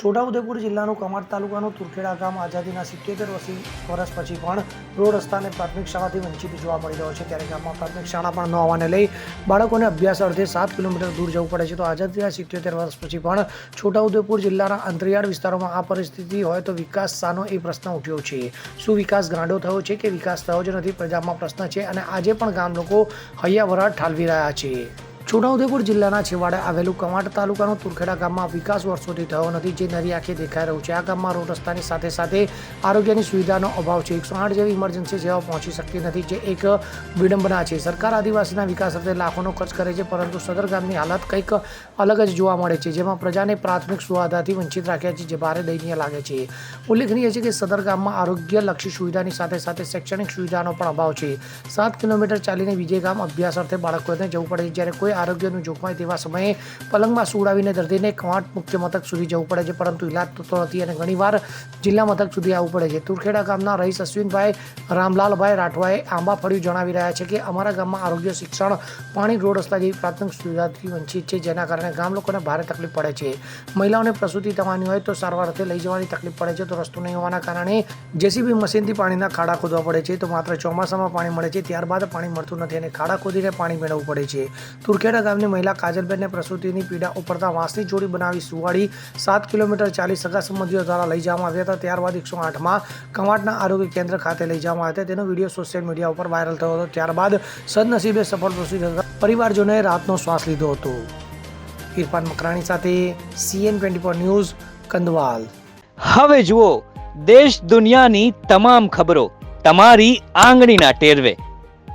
છોટાઉદેપુર જિલ્લાનું કમાડ તાલુકાનું તુરખેડા ગામ આઝાદીના સિત્યોતેર વર્ષ પછી પણ રોડ રસ્તાને પ્રાથમિક શાળાથી વંચિત જોવા મળી રહ્યો છે. ત્યારે ગામમાં પ્રાથમિક શાળા પણ ન હોવાને લઈ બાળકોને અભ્યાસ અર્થે સાત કિલોમીટર દૂર જવું પડે છે. તો આઝાદીના સિત્યોતેર વર્ષ પછી પણ છોટાઉદેપુર જિલ્લાના અંતરિયાળ વિસ્તારોમાં આ પરિસ્થિતિ હોય તો વિકાસ સાનો એ પ્રશ્ન ઉઠ્યો છે. શું વિકાસ ગાંડો થયો છે કે વિકાસ થયો જ નથી? પ્રજામાં પ્રશ્ન છે અને આજે પણ ગામ લોકો હૈયાવરા ઠાલવી રહ્યા છે. છોટાઉદેપુર જિલ્લાના છેવાડે આવેલું કવાંટ તાલુકાનું તુરખેડા ગામમાં વિકાસ વર્ષોથી થયો નથી, જે નરી આંખે દેખાઈ રહ્યું છે. આ ગામમાં રોડ રસ્તાની સાથે સાથે આરોગ્યની સુવિધાનો અભાવ છે. એકસો આઠ જેવી ઇમરજન્સી સેવા પહોંચી શકતી નથી, જે એક વિડંબના છે. સરકાર આદિવાસીના વિકાસ અર્થે લાખોનો ખર્ચ કરે છે, પરંતુ સદર ગામની હાલત કંઈક અલગ જ જોવા મળે છે, જેમાં પ્રજાને પ્રાથમિક સુવિધાથી વંચિત રાખ્યા છે, જે ભારે દયનીય લાગે છે. ઉલ્લેખનીય છે કે સદર ગામમાં આરોગ્યલક્ષી સુવિધાની સાથે સાથે શૈક્ષણિક સુવિધાનો પણ અભાવ છે. સાત કિલોમીટર ચાલીને બીજે ગામ અભ્યાસ અર્થે બાળકોને જવું પડે છે. જ્યારે કોઈ આરોગ્યનું જોખમાય તેવા સમયે પલંગમાં સુવડાવીને દર્દીને કવાંટ મુખ્ય મથક સુધી જવું પડે છે, પરંતુ ઇલાજ થતો નથી અને ઘણીવાર જિલ્લા મથક સુધી આવવું પડે છે. તુરખેડા ગામના રહીશ અશ્વિનભાઈ રામલાલભાઈ રાઠવાએ આંબા ફળ્યું જણાવી રહ્યા છે કે અમારા ગામમાં આરોગ્ય શિક્ષણ પાણી રોડ રસ્તા જેવી પ્રાથમિક સુવિધાથી વંચિત છે, જેના કારણે ગામ લોકોને ભારે તકલીફ પડે છે. મહિલાઓને પ્રસૂતિ થવાની હોય તો સારવાર અર્થે લઈ જવાની તકલીફ પડે છે, તો રસ્તો નહીં હોવાના કારણે જેસીબી મશીનથી પાણીના ખાડા ખોદવા પડે છે, તો માત્ર ચોમાસામાં પાણી મળે છે, ત્યારબાદ પાણી મળતું નથી અને ખાડા ખોદીને પાણી મેળવવું પડે છે. તુરખેડા ગામની મહિલા કાજલબેનને પ્રસૂતિની પીડા ઉપરતા વાંસની જોડી બનાવી સુવાડી સાત કિલોમીટર ચાલી સગા સંબંધીઓ દ્વારા લઈ જવામાં આવ્યા હતા. ત્યારબાદ એકસો આઠમાં કવાંટના આરોગ્ય કેન્દ્ર ખાતે લઈ જવામાં આવ્યા હતા. તેનો વીડિયો સોશિયલ મીડિયા ઉપર વાયરલ થયો હતો. ત્યારબાદ સદનસીબે સફળ પ્રસૂતિ થતા પરિવારજનોએ રાતનો શ્વાસ લીધો હતો. ઇરફાન મકરાણી સાથે CN twenty four news, Kandwal. હવે જુઓ, દેશ દુનિયાની તમામ ખબરો તમારી આંગળીના ટેરવે.